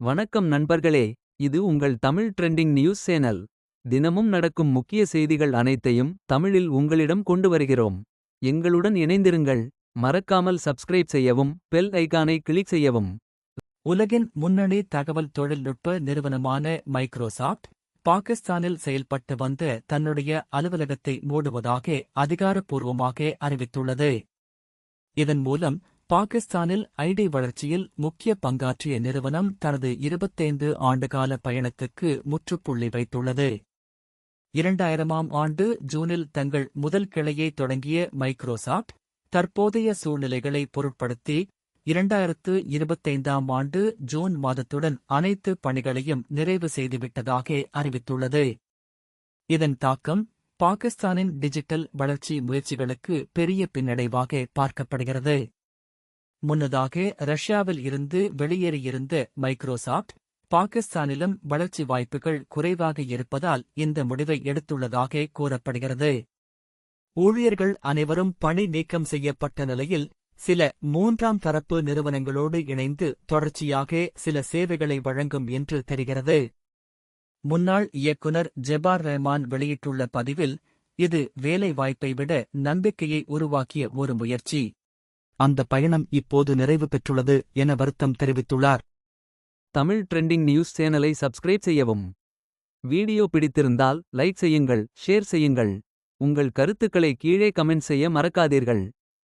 வணக்கம் நண்பர்களே இது உங்கள் தமிழ் ட்ரெண்டிங் நியூஸ் சேனல். தினமும் நடக்கும் முக்கிய செய்திகள் அனைத்தையும் தமிழில் உங்களிடம் கொண்டு வருகிறோம். எங்களுடன் இணைந்திருங்கள். மறக்காமல் சப்ஸ்கிரைப் செய்யவும் பெல் ஐகானை கிளிக் செய்யவும். உலகின் முன்னணி தகவல் தொழில்நுட்ப நிறுவனமான மைக்ரோசாஃப்ட் பாகிஸ்தானில் செயல்பட்டு வந்த தன்னுடைய அலுவலகத்தை மூடுவதாக அதிகாரப்பூர்வமாக அறிவித்துள்ளது. இதன் மூலம் பாகிஸ்தானில் ஐடி வளர்ச்சியில் முக்கிய பங்காற்றிய நிறுவனம் தனது இருபத்தைந்து ஆண்டுகால பயணத்துக்கு முற்றுப்புள்ளி வைத்துள்ளது. இரண்டாயிரமாம் ஆண்டு ஜூனில் தங்கள் முதல் கிளையை தொடங்கிய மைக்ரோசாஃப்ட் தற்போதைய சூழ்நிலைகளை பொருட்படுத்தி இரண்டாயிரத்து இருபத்தைந்தாம் ஆண்டு ஜூன் மாதத்துடன் அனைத்து பணிகளையும் நிறைவு செய்துவிட்டதாக அறிவித்துள்ளது. இதன் தாக்கம் பாகிஸ்தானின் டிஜிட்டல் வளர்ச்சி முயற்சிகளுக்கு பெரிய பின்னடைவாக பார்க்கப்படுகிறது. முன்னதாக ரஷ்யாவில் இருந்து வெளியேறியிருந்த மைக்ரோசாஃப்ட் பாகிஸ்தானிலும் வளர்ச்சி வாய்ப்புகள் குறைவாக இருப்பதால் இந்த முடிவை எடுத்துள்ளதாக கூறப்படுகிறது. ஊழியர்கள் அனைவரும் பணி நீக்கம் செய்யப்பட்ட நிலையில் சில மூன்றாம் தரப்பு நிறுவனங்களோடு இணைந்து தொடர்ச்சியாக சில சேவைகளை வழங்கும் என்று தெரிகிறது. முன்னாள் இயக்குனர் ஜெபார் ரஹ்மான் வெளியிட்டுள்ள பதிவில் இது வேலை வாய்ப்பை விட நம்பிக்கையை உருவாக்கிய ஒரு முயற்சி. அந்த பயணம் இப்போது நிறைவு பெற்றுள்ளது என வருத்தம் தெரிவித்துள்ளார். தமிழ் ட்ரெண்டிங் நியூஸ் சேனலை சப்ஸ்கிரைப் செய்யவும். வீடியோ பிடித்திருந்தால் லைக் செய்யுங்கள் ஷேர் செய்யுங்கள். உங்கள் கருத்துக்களை கீழே கமெண்ட் செய்ய மறக்காதீர்கள்.